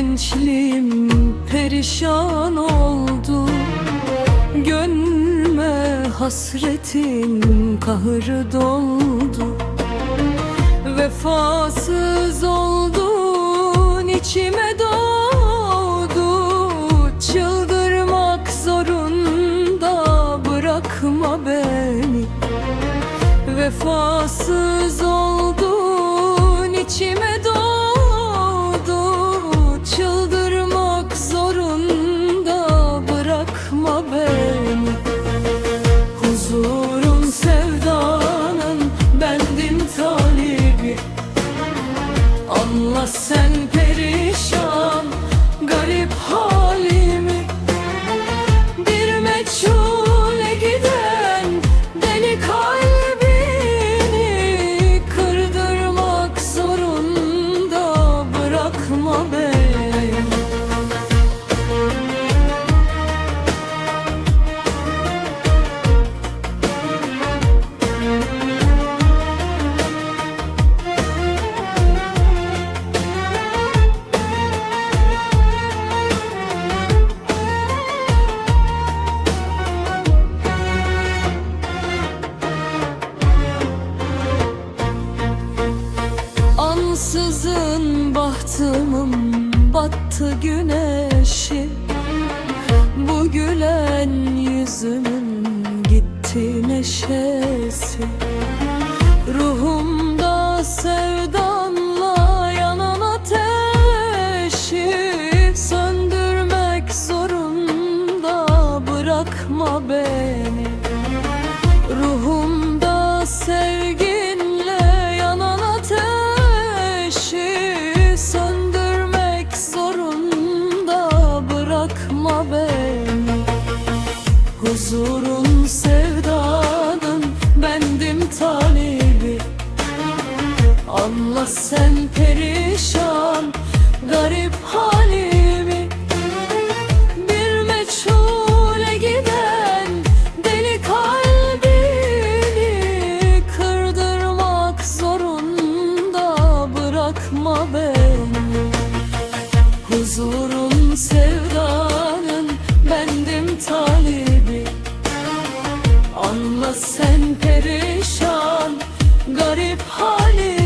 gençliğim perişan oldu. Gönlüme hasretin kahırı doldu. Vefasız oldun içime doğdu. Çıldırmak zorunda bırakma beni. Vefasız oldun içime Anla sen Ansızın bahtımın battı güneşi. Bu gülen yüzümün gitti neşesi. Ruhumda sevdanla yanan ateşi Söndürmek zorunda. Bırakma beni beni Huzurun Anla sen perişan Garip halin.